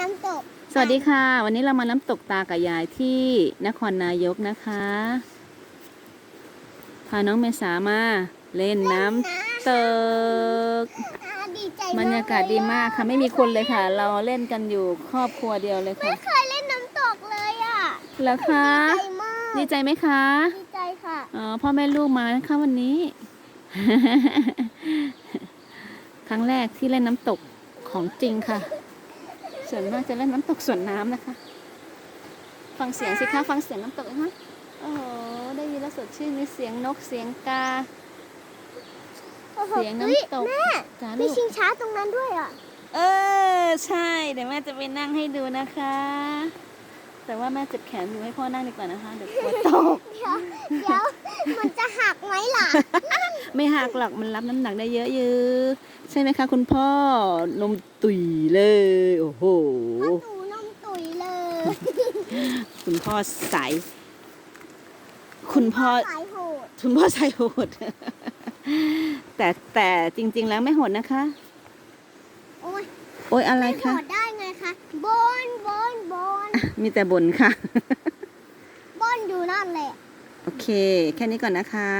น้ำตก สวัสดีค่ะ วันนี้เรามาน้ำตกตากับยายที่นครนายกนะคะ พาน้องเมษามาเล่นน้ำตกอ่าดีใจบรรยากาศดีมากค่ะไม่มีคนเลยค่ะ เราเล่นกันอยู่ครอบครัวเดียวเลยค่ะ ไม่เคยเล่นน้ำตกเลยอะแล้วคะดีใจมากดีใจไหมคะ ดีใจค่ะอ๋อพ่อแม่ลูกมานะคะวันนี้ ครั้งแรกที่เล่นน้ำตกของจริงค่ะ ส่วนมากจะเล่นน้ำตกส่วนน้ำนะคะ ฟังเสียงสิคะฟังเสียงน้ำตกนะคะโอ้โหได้ยินแล้วสดชื่นมีเสียงนกเสียงกา โอ้โหเสียงน้ำตกเฮ้ยจ้าแม่ลูมีกชิงช้าตรงนั้นด้วยอะเออใช่เดี๋ยวแม่จะไปนั่งให้ดูนะคะ แต่ว่าแม่เจ็บแขนอยู่ให้พ่อนั่งดีกว่านะคะเดี๋ยวกลัวตก เดี๋ยวเดี๋ยวมันจะหักไหมล่ะ ไม่หักหรอกมันรับน้ำหนักได้เยอะอยู่ใช่ไหมคะ คุณพ่อนมตุยเลย โอ้โหพ่อตูนมตุ๋ยเลย คุณพ่อใสายคุณพ่อสายโหดคุณพ่อใส่โหดแต่แต่จริง ๆ แล้วไม่โหดนะคะ โอ้ยโอ๊ยอะไรไม่โหคะดได้ไงคะบนบนบนมีแต่บ่นค่ะบนอยู่นั่นแหละ โอเค แค่นี้ก่อนนะคะ